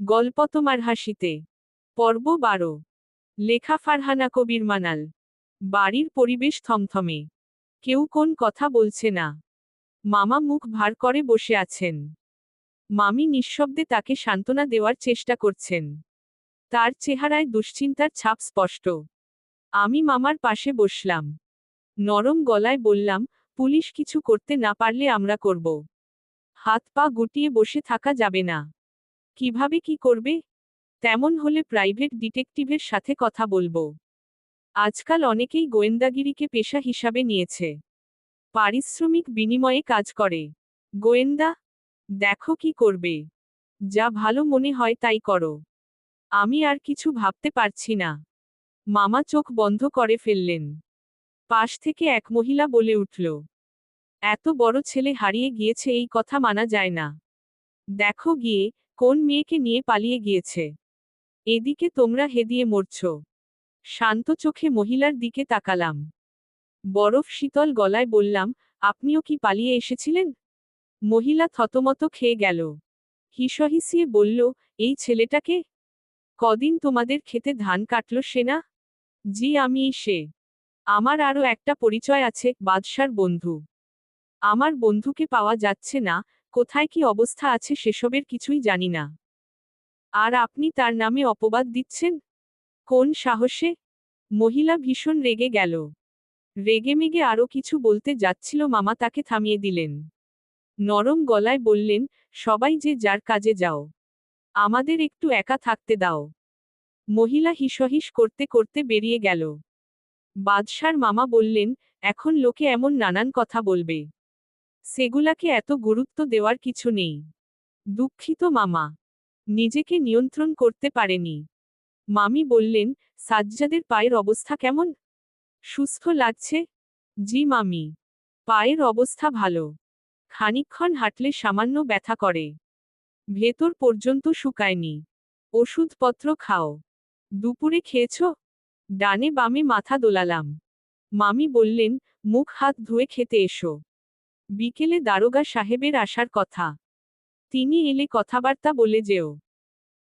গল্প তোমার হাসিতে। পর্ব বারো। লেখা ফারহানা কবির মানাল। বাড়ির পরিবেশ থমথমে। কেউ কোন কথা বলছে না। মামা মুখ ভার করে বসে আছেন। মামি নিঃশব্দে তাকে সান্ত্বনা দেওয়ার চেষ্টা করছেন। তার চেহারায় দুশ্চিন্তার ছাপ স্পষ্ট। আমি মামার পাশে বসলাম। নরম গলায় বললাম, পুলিশ কিছু করতে না পারলে আমরা করব। হাত পা গুটিয়ে বসে থাকা যাবে না। কীভাবে কি করবে? তেমন হলে প্রাইভেট ডিটেকটিভের সাথে কথা বলব। আজকাল অনেকেই গোয়েন্দাগিরিকে পেশা হিসাবে নিয়েছে। পারিশ্রমিক বিনিময়ে কাজ করে। গোয়েন্দা, দেখো কি করবে। যা ভালো মনে হয় তাই করো। আমি আর কিছু ভাবতে পারছি না। মামা চোখ বন্ধ করে ফেললেন। পাশ থেকে এক মহিলা বলে উঠল, এত বড় ছেলে হারিয়ে গিয়েছে এই কথা মানা যায় না। দেখো গিয়ে, কোন মেয়েকে নিয়ে পালিয়ে গিয়েছে। এদিকে তোমরা হেদিয়ে মরছ। শান্ত চোখে মহিলার দিকে তাকালাম। বরফ শীতল গলায় বললাম, আপনিও কি পালিয়ে এসেছিলেন? মহিলা থতমত খেয়ে গেল। হিসহিসিয়ে বলল, এই ছেলেটাকে? কদিন তোমাদের খেতে ধান কাটল সে না? জি, আমি সে। আমার আরও একটা পরিচয় আছে, বাদশার বন্ধু। আমার বন্ধুকে পাওয়া যাচ্ছে না কোথায় কি অবস্থা আছে সেসবের কিছুই জানি না। আর আপনি তার নামে অপবাদ দিচ্ছেন? কোন সাহসে? মহিলা ভীষণ রেগে গেল। রেগেমেগে আরও কিছু বলতে যাচ্ছিল মামা তাকে থামিয়ে দিলেন। নরম গলায় বললেন, সবাই যে যার কাজে যাও। আমাদের একটু একা থাকতে দাও। মহিলা হিসহিস করতে করতে বেরিয়ে গেল। বাদশার মামা বললেন, এখন লোকে এমন নানান কথা বলবে। সেগুলাকে এত গুরুত্ব দেওয়ার কিছু নেই। দুঃখিত, মামা। নিজেকে নিয়ন্ত্রণ করতে পারেনি। মামি বললেন, সাজ্জাদের পায়ের অবস্থা কেমন? সুস্থ লাগছে? জি, মামি। পায়ের অবস্থা ভালো। খানিক্ষণ হাঁটলে সামান্য ব্যথা করে। ভেতর পর্যন্ত শুকায়নি। ওষুধপত্র খাও। দুপুরে খেয়েছ? ডানে বামে মাথা দোলালাম। মামি বললেন, মুখ হাত ধুয়ে খেতে এসো। বিকেলে দারোগা সাহেবের আসার কথা। তিনি এলে কথাবার্তা বলে যেও।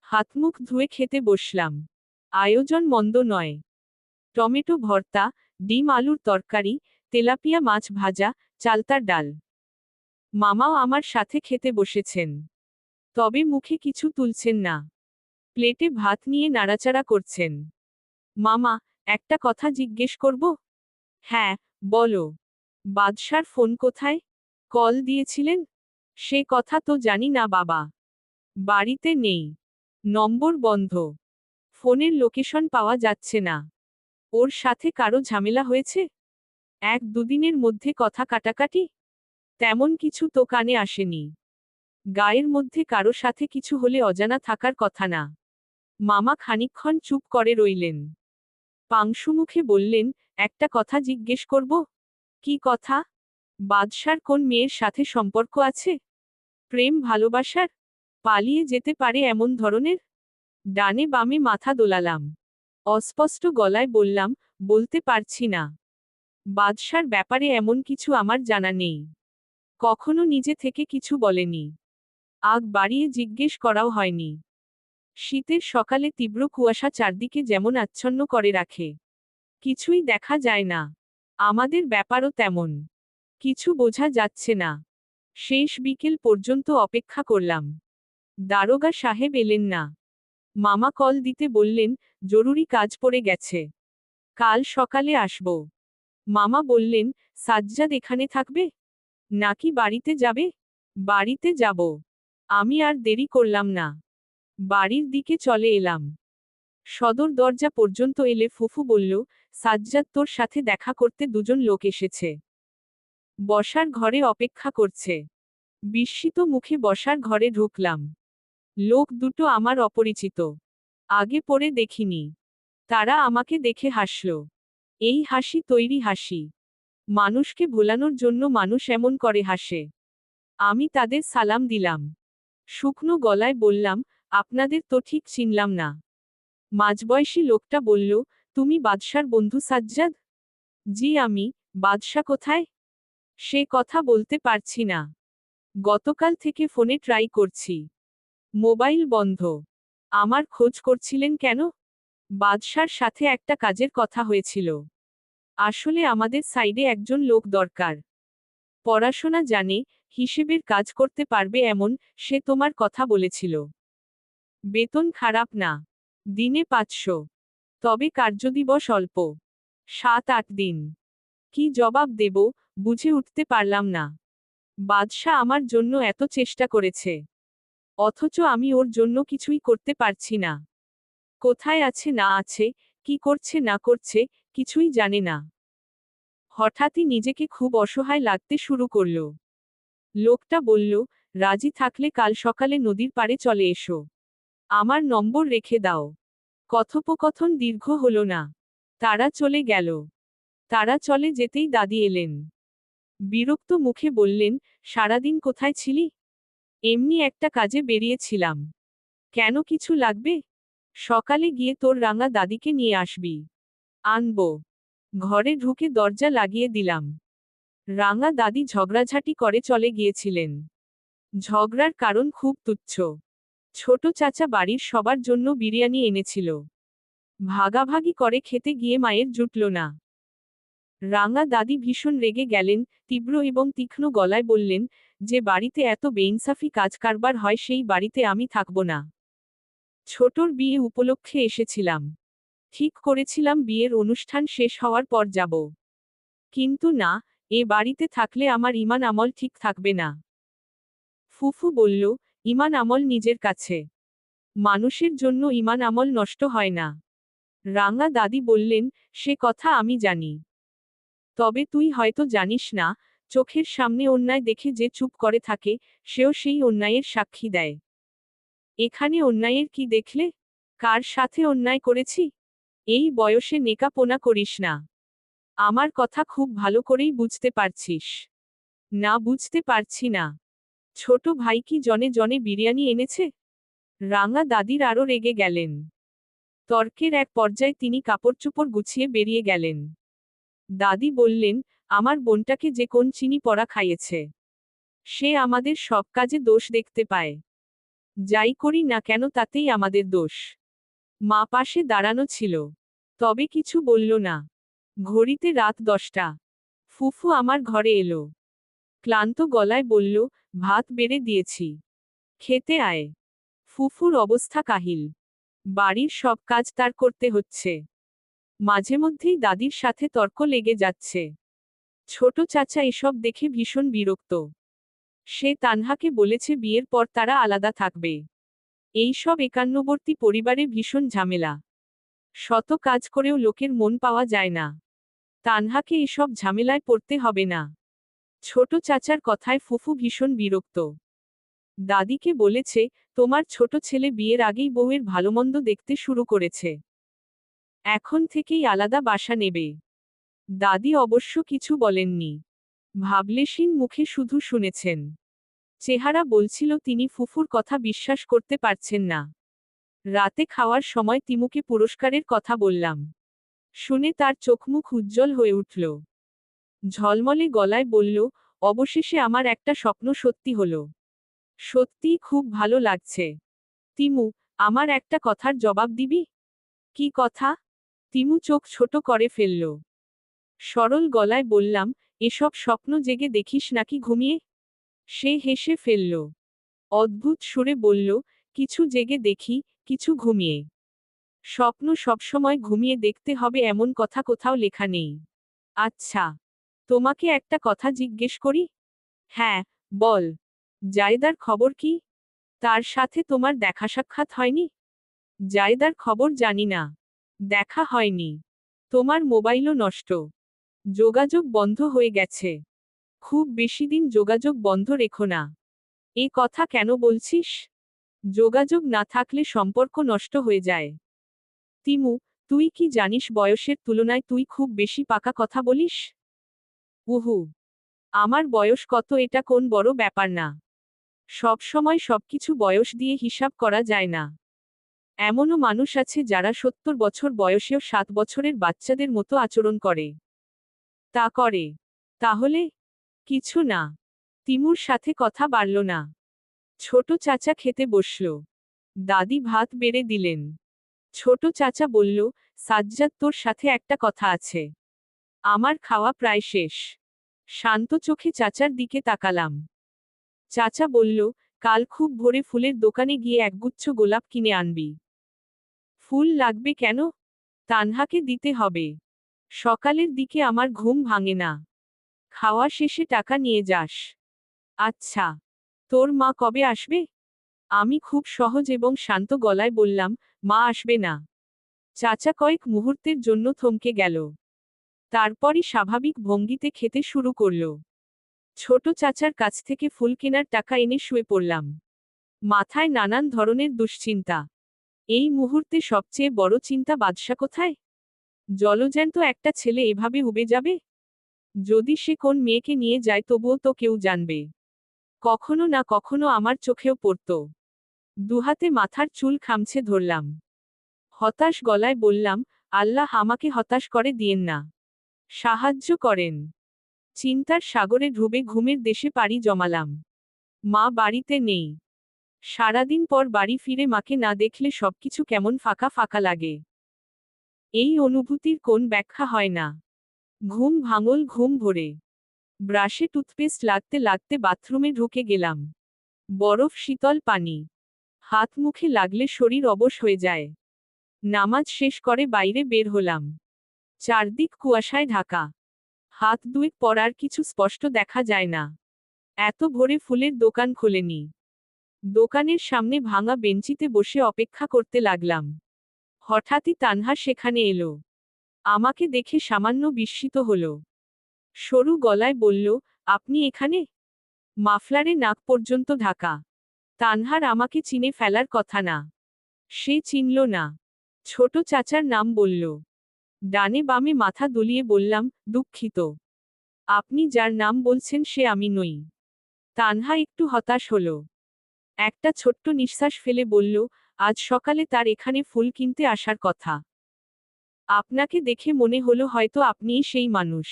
হাতমুখ ধুয়ে খেতে বসলাম। আয়োজন মন্দ নয়। টমেটো ভর্তা, ডিম আলুর তরকারি, তেলাপিয়া মাছ ভাজা, চালতার ডাল। মামাও আমার সাথে খেতে বসেছেন। তবে মুখে কিছু তুলছেন না। প্লেটে ভাত নিয়ে নাড়াচাড়া করছেন। মামা, একটা কথা জিজ্ঞেস করব? হ্যাঁ বলো। বাদশার ফোন কোথায়? কল দিয়েছিলেন? সে কথা তো জানি না বাবা। বাড়িতে নেই। নম্বর বন্ধ। ফোনের লোকেশন পাওয়া যাচ্ছে না। ওর সাথে কারও ঝামেলা হয়েছে? এক দুদিনের মধ্যে কথা কাটাকাটি? তেমন কিছু তো কানে আসেনি। গায়ের মধ্যে কারও সাথে কিছু হলে অজানা থাকার কথা না। মামা খানিকক্ষণ চুপ করে রইলেন। পাংশুমুখে বললেন, একটা কথা জিজ্ঞেস করব? কি কথা? বাদশার কোন মেয়ের সাথে সম্পর্ক আছে? প্রেম ভালোবাসার? পালিয়ে যেতে পারে এমন ধরনের? ডানে বামে মাথা দোলালাম। অস্পষ্ট গলায় বললাম, বলতে পারছি না। বাদশার ব্যাপারে এমন কিছু আমার জানা নেই। কখনো নিজে থেকে কিছু বলেনি। আগ বাড়িয়ে জিজ্ঞেস করাও হয়নি। শীতের সকালে তীব্র কুয়াশা চারদিকে যেমন আচ্ছন্ন করে রাখে। কিছুই দেখা যায় না। আমাদের ব্যাপারও তেমন। কিছু বোঝা যাচ্ছে না। শেষ বিকেল পর্যন্ত অপেক্ষা করলাম। দারোগা সাহেব এলেন না। মামা কল দিতে বললেন, জরুরি কাজ পড়ে গেছে। কাল সকালে আসব। মামা বললেন, সাজ্জাদ এখানে থাকবে? নাকি বাড়িতে যাবে? বাড়িতে যাব। আমি আর দেরি করলাম না। বাড়ির দিকে চলে এলাম। সদর দরজা পর্যন্ত এলে ফুফু বলল, সাজ্জাদ তোর সাথে দেখা করতে দুজন লোক এসেছে। বসার ঘরে অপেক্ষা করছে। বিস্মিত মুখে বসার ঘরে ঢুকলাম। লোক দুটো আমার অপরিচিত। আগে পরে দেখিনি। তারা আমাকে দেখে হাসল। এই হাসি তৈরি হাসি। মানুষকে ভোলানোর জন্য মানুষ এমন করে হাসে। আমি তাদের সালাম দিলাম। শুকনো গলায় বললাম, আপনাদের তো ঠিক চিনলাম না। মাঝবয়সী লোকটা বলল, তুমি বাদশার বন্ধু সাজ্জাদ? জি, আমি। বাদশা কোথায়? সে কথা বলতে পারছি না। গতকাল থেকে ফোনে ট্রাই করছি। মোবাইল বন্ধ। আমার খোঁজ করছিলেন কেন? বাদশার সাথে একটা কাজের কথা হয়েছিল। আসলে আমাদের সাইডে একজন লোক দরকার। পড়াশোনা জানে, হিসেবের কাজ করতে পারবে এমন, সে তোমার কথা বলেছিল। বেতন খারাপ না। দিনে পাঁচশো। তবে কার্যদিবস অল্প। সাত আট দিন। কি জবাব দেব, বুঝে উঠতে পারলাম না। বাদশাহ আমার জন্য এত চেষ্টা করেছে। অথচ আমি ওর জন্য কিছুই করতে পারছি না। কোথায় আছে, না আছে, কি করছে, না করছে, কিছুই জানে না। হঠাৎই নিজেকে খুব অসহায় লাগতে শুরু করল। লোকটা বলল, রাজি থাকলে কাল সকালে নদীর পাড়ে চলে এসো। আমার নম্বর রেখে দাও। কথোপকথন দীর্ঘ হল না। তারা চলে গেল। তারা চলে যেতেই দাদি এলেন। বিরক্ত মুখে বললেন, সারাদিন কোথায় ছিলি? এমনি একটা কাজে বেরিয়েছিলাম। কেন কিছু লাগবে? সকালে গিয়ে তোর রাঙা দাদিকে নিয়ে আসবি। আনব। ঘরে ঢুকে দরজা লাগিয়ে দিলাম। রাঙা দাদি ঝগড়াঝাটি করে চলে গিয়েছিলেন। ঝগড়ার কারণ খুব তুচ্ছ। ছোট চাচা বাড়ির সবার জন্য বিরিয়ানি এনেছিল। ভাগাভাগি করে খেতে গিয়ে মায়ের জুটল না। রাঙা দাদি ভীষণ রেগে গেলেন, তীব্র এবং তীক্ষ্ণ গলায় বললেন, যে বাড়িতে এত বেইনসাফি কাজ কারবার হয়, সেই বাড়িতে আমি থাকব না। ছোটর বিয়ে উপলক্ষে এসেছিলাম। ঠিক করেছিলাম, বিয়ের অনুষ্ঠান শেষ হওয়ার পর যাব। কিন্তু না, এ বাড়িতে থাকলে আমার ইমান আমল ঠিক থাকবে না। ফুফু বলল, ইমান আমল নিজের কাছে। মানুষের জন্য ইমান আমল নষ্ট হয় না। রাঙা দাদি বললেন, সে কথা আমি জানি। তবে তুই হয়তো জানিস না, চোখের সামনে অন্যায় দেখে যে চুপ করে থাকে, সেও সেই অন্যায়ের সাক্ষী দেয়। এখানে অন্যায়ের কি দেখলে? কার সাথে অন্যায় করেছি? এই বয়সে নেকাপোনা করিস না। আমার কথা খুব ভালো করেই বুঝতে পারছিস। না বুঝতে পারছি না। ছোট ভাই কি জনে জনে বিরিয়ানি এনেছে? রাঙা দাদির আরও রেগে গেলেন। তর্কের এক পর্যায়ে তিনি কাপড় চোপড় গুছিয়ে বেরিয়ে গেলেন। দাদি বললেন, আমার বোনটাকে যে কোন চিনি পড়া খাইয়েছে। সে আমাদের সব কাজে দোষ দেখতে পায়। যাই করি না কেন তাতেই আমাদের দোষ। মা পাশে দাঁড়ানো ছিল। তবে কিছু বলল না। ঘড়িতে রাত দশটা। ফুফু আমার ঘরে এলো। ক্লান্ত গলায় বলল, ভাত বেড়ে দিয়েছি। খেতে আয়। ফুফুর অবস্থা কাহিল। বাড়ির সব কাজ তার করতে হচ্ছে। মাঝে মধ্যেই দাদির সাথে তর্ক লেগে যাচ্ছে। ছোট চাচা এসব দেখে ভীষণ বিরক্ত। সে তানহাকে বলেছে বিয়ের পর তারা আলাদা থাকবে। এই সব একান্নবর্তী পরিবারে ভীষণ ঝামেলা। শত কাজ করেও লোকের মন পাওয়া যায় না। তানহাকে এসব ঝামেলায় পড়তে হবে না। ছোট চাচার কথায় ফুফু ভীষণ বিরক্ত। দাদিকে বলেছে, তোমার ছোট ছেলে বিয়ের আগেই বউয়ের ভালোমন্দ দেখতে শুরু করেছে। এখন থেকেই আলাদা বাসা নেবে। দাদি অবশ্য কিছু বলেননি। ভাবলেশীন মুখে শুধু শুনেছেন। চেহারা বলছিল তিনি ফুফুর কথা বিশ্বাস করতে পারছেন না। রাতে খাওয়ার সময় তিমুকে পুরস্কারের কথা বললাম। শুনে তার চোখমুখ উজ্জ্বল হয়ে উঠল। ঝলমলে গলায় বলল, অবশেষে আমার একটা স্বপ্ন সত্যি হলো। সত্যিই খুব ভালো লাগছে। তিমু, আমার একটা কথার জবাব দিবি? কি কথা? তিমু চোখ ছোট করে ফেলল। সরল গলায় বললাম, এসব স্বপ্ন জেগে দেখিস নাকি ঘুমিয়ে? সে হেসে ফেলল। অদ্ভুত সুরে বলল, কিছু জেগে দেখি, কিছু ঘুমিয়ে। স্বপ্ন সবসময় ঘুমিয়ে দেখতে হবে এমন কথা কোথাও লেখা নেই। আচ্ছা তোমাকে একটা কথা জিজ্ঞেস করি? হ্যাঁ বল। জায়দার খবর কি? তার সাথে তোমার দেখা সাক্ষাৎ হয়নি? জায়দার খবর জানি না। দেখা হয়নি। তোমার মোবাইলও নষ্ট। যোগাযোগ বন্ধ হয়ে গেছে। খুব বেশি দিন যোগাযোগ বন্ধ রেখো না। এ কথা কেন বলছিস? যোগাযোগ না থাকলে সম্পর্ক নষ্ট হয়ে যায়। তিমু, তুই কি জানিস বয়সের তুলনায় তুই খুব বেশি পাকা কথা বলিস? উহু, আমার বয়স কত এটা কোন বড় ব্যাপার না। সব সময় সবকিছু বয়স দিয়ে হিসাব করা যায় না। এমনও মানুষ আছে যারা সত্তর বছর বয়সেও সাত বছরের বাচ্চাদের মতো আচরণ করে। তা করে। তাহলে? কিছু না। তিমুর সাথে কথা বাড়ল না। ছোট চাচা খেতে বসল। দাদি ভাত বেড়ে দিলেন। ছোট চাচা বলল, সাজ্জাদ তোর সাথে একটা কথা আছে। আমার খাওয়া প্রায় শেষ। শান্ত চোখে চাচার দিকে তাকালাম। চাচা বলল, কাল খুব ভোরে ফুলের দোকানে গিয়ে একগুচ্ছ গোলাপ কিনে আনবি। ফুল লাগবে কেন? তানহাকে দিতে হবে। সকালের দিকে আমার ঘুম ভাঙে না। খাওয়া শেষে টাকা নিয়ে যাস। আচ্ছা তোর মা কবে আসবে? আমি খুব সহজ এবং শান্ত গলায় বললাম, মা আসবে না। চাচা কয়েক মুহূর্তের জন্য থমকে গেল। তারপরই স্বাভাবিক ভঙ্গিতে খেতে শুরু করল। ছোট চাচার কাছ থেকে ফুল কেনার টাকা এনে শুয়ে পড়লাম। মাথায় নানান ধরনের দুশ্চিন্তা। এই মুহূর্তে সবচেয়ে বড় চিন্তা বাদশা কোথায়? জলজ্যান্ত একটা ছেলে এভাবে উবে যাবে? যদি সে কোন মেয়েকে নিয়ে যায় তবুও তো কেউ জানবে। কখনো না কখনো আমার চোখেও পড়ত। দুহাতে মাথার চুল খামছে ধরলাম। হতাশ গলায় বললাম, আল্লাহ আমাকে হতাশ করে দিয়েন না। সাহায্য করেন। চিন্তার সাগরে ডুবে ঘুমের দেশে পাড়ি জমালাম। মা বাড়িতে নেই। সারাদিন পর বাড়ি ফিরে মাকে না দেখলে সবকিছু কেমন ফাঁকা ফাঁকা লাগে। এই অনুভূতির কোন ব্যাখ্যা হয় না। ঘুম ভাঙল, ঘুম ভরে। ব্রাশে টুথপেস্ট লাগতে লাগতে বাথরুমে ঢুকে গেলাম। বরফ, শীতল পানি। হাত মুখে লাগলে শরীর অবশ হয়ে যায়। নামাজ শেষ করে বাইরে বের হলাম। চারদিক কুয়াশায় ঢাকা। হাত দুয়েক পর আর কিছু স্পষ্ট দেখা যায় না। এত ভোরে ফুলের দোকান খোলেনি। দোকানের সামনে ভাঙা বেঞ্চিতে বসে অপেক্ষা করতে লাগলাম। হঠাৎই তানহা সেখানে এলো। আমাকে দেখে সামান্য বিস্মিত হল। সরু গলায় বলল, আপনি এখানে? মাফলারে নাক পর্যন্ত ঢাকা। তানহার আমাকে চিনে ফেলার কথা না। সে চিনল না। ছোট চাচার নাম বলল। ডানে বামে মাথা দুলিয়ে বললাম, দুঃখিত। আপনি যার নাম বলছেন সে আমি নই। তানহা একটু হতাশ হল। একটা ছোট্ট নিঃশ্বাস ফেলে বলল, আজ সকালে তার এখানে ফুল কিনতে আসার কথা। আপনাকে দেখে মনে হলো হয়তো আপনিই সেই মানুষ।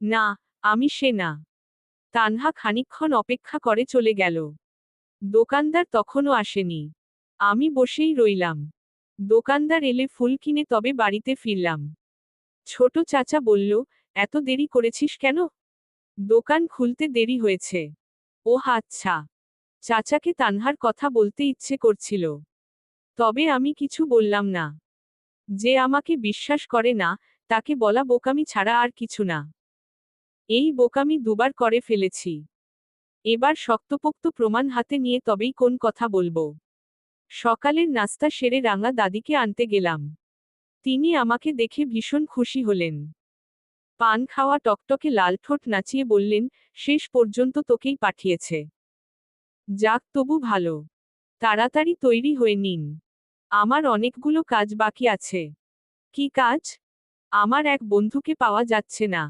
না, আমি সে না। তানহা খানিকক্ষণ অপেক্ষা করে চলে গেল। দোকানদার তখনও আসেনি। আমি বসেই রইলাম। দোকানদার এলে ফুল কিনে তবে বাড়িতে ফিরলাম। ছোট চাচা বলল, এত দেরি করেছিস কেন? দোকান খুলতে দেরি হয়েছে। ও আচ্ছা। চাচাকে তানহার কথা বলতে ইচ্ছে করছিল। তবে আমি কিছু বললাম না। যে আমাকে বিশ্বাস করে না, তাকে বলা বোকামি ছাড়া আর কিছু না। এই বোকামি দুবার করে ফেলেছি। এবার শক্তপোক্ত প্রমাণ হাতে নিয়ে তবেই কোন কথা বলব। সকালের নাস্তা সেরে রাঙা দাদিকে আনতে গেলাম। তিনি আমাকে দেখে ভীষণ খুশি হলেন। পান খাওয়া টকটকে লাল ঠোঁট নাচিয়ে বললেন, শেষ পর্যন্ত তোকেই পাঠিয়েছে। যাক, তবু ভালো। তাড়াতাড়ি তৈরি হয়ে নিন। আমার অনেকগুলো কাজ বাকি আছে। কি কাজ? আমার এক বন্ধুকে পাওয়া যাচ্ছে না।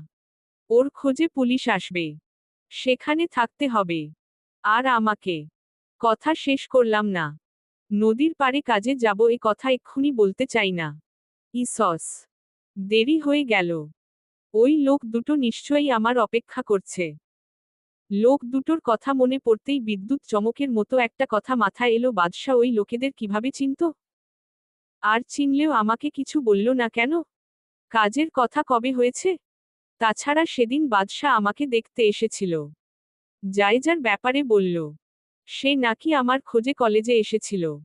ওর খোঁজে পুলিশ আসবে। সেখানে থাকতে হবে। আর আমাকে। কথা শেষ করলাম না। নদীর পাড়ে কাজে যাব এ কথা এক্ষুনি বলতে চাই না। ইসস। দেরি হয়ে গেল। ওই লোক দুটো নিশ্চয়ই আমার অপেক্ষা করছে। লোক দুটোর কথা মনে পড়তেই বিদ্যুৎ চমকের মতো একটা কথা মাথায় এলো, বাদশাহ ওই লোকেদের কীভাবে চিনত? আর চিনলেও আমাকে কিছু বলল না কেন? কাজের কথা কবে হয়েছে? তাছাড়া সেদিন বাদশাহ আমাকে দেখতে এসেছিল। জায়জার ব্যাপারে বলল, সে নাকি আমার খোঁজে কলেজে এসেছিল।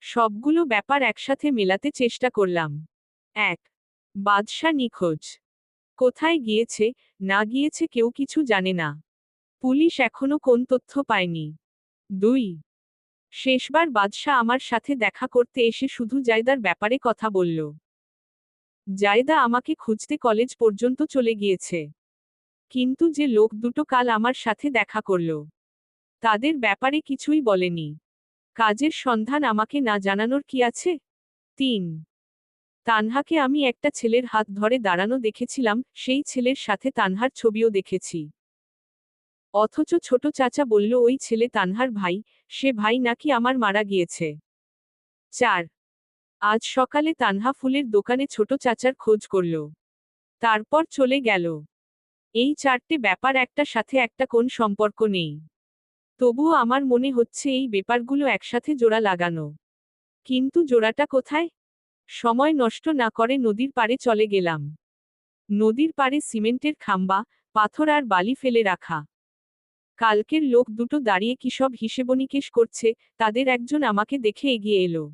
সবগুলো ব্যাপার একসাথে মেলাতে চেষ্টা করলাম। এক, বাদশাহ নিখোঁজ। কোথায় গিয়েছে, না গিয়েছে কেউ কিছু জানে না। পুলিশ এখনও কোন তথ্য পায়নি। দুই, শেষবার বাদশাহ আমার সাথে দেখা করতে এসে শুধু জায়দার ব্যাপারে কথা বলল। জায়দা আমাকে খুঁজতে কলেজ পর্যন্ত চলে গিয়েছে। কিন্তু যে লোক দুটো কাল আমার সাথে দেখা করল, তাদের ব্যাপারে কিছুই বলেনি। কাজের সন্ধান আমাকে না জানানোর কি আছে? তিন, তানহাকে আমি একটা ছেলের হাত ধরে দাঁড়ানো দেখেছিলাম, সেই ছেলের সাথে তানহার ছবিও দেখেছি। অথচ ছোট চাচা বলল, ওই ছেলে তানহার ভাই, সে ভাই নাকি আমার মারা গিয়েছে। চার, আজ সকালে তানহা ফুলের দোকানে ছোট চাচার খোঁজ করল। তারপর চলে গেল। এই চারটে ব্যাপার একটা সাথে একটা কোন সম্পর্ক নেই। তবুও আমার মনে হচ্ছে এই ব্যাপারগুলো একসাথে জোড়া লাগানো। কিন্তু জোড়াটা কোথায়? সময় নষ্ট না করে নদীর পাড়ে চলে গেলাম। নদীর পাড়ে সিমেন্টের খাম্বা, পাথর আর বালি ফেলে রাখা। কালকের লোক দুটো দাঁড়িয়ে কি সব হিসেবনিকেশ করছে, তাদের একজন আমাকে দেখে এগিয়ে এলো।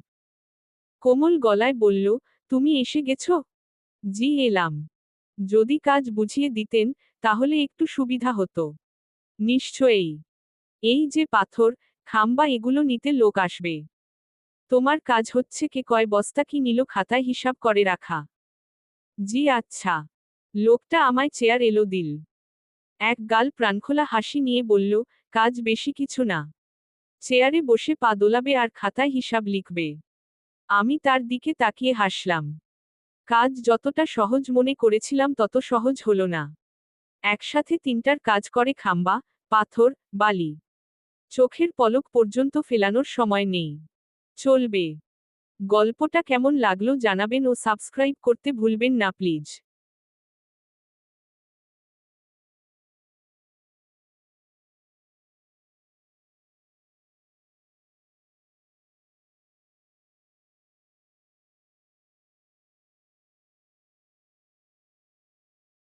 কোমল গলায় বলল, তুমি এসে গেছো? জি, এলাম। যদি কাজ বুঝিয়ে দিতেন, তাহলে একটু সুবিধা হতো। নিশ্চয়ই। এই যে পাথর, খাম্বা এগুলো নিতে লোক আসবে। তোমার কাজ হচ্ছে কে কয় বস্তা কি নিল খাতায় হিসাব করে রাখা। জি আচ্ছা। লোকটা আমায় চেয়ার এলো দিল। এক গাল প্রাণখোলা হাসি নিয়ে বলল, কাজ বেশি কিছু না। চেয়ারে বসে পা দোলাবে আর খাতায় হিসাব লিখবে। আমি তার দিকে তাকিয়ে হাসলাম। কাজ যতটা সহজ মনে করেছিলাম তত সহজ হল না। একসাথে তিনটার কাজ করে খাম্বা, পাথর, বালি। চোখের পলক পর্যন্ত ফেলানোর সময় নেই। চলবে। গল্পটা কেমন লাগল জানাবেন ও সাবস্ক্রাইব করতে ভুলবেন না প্লিজ।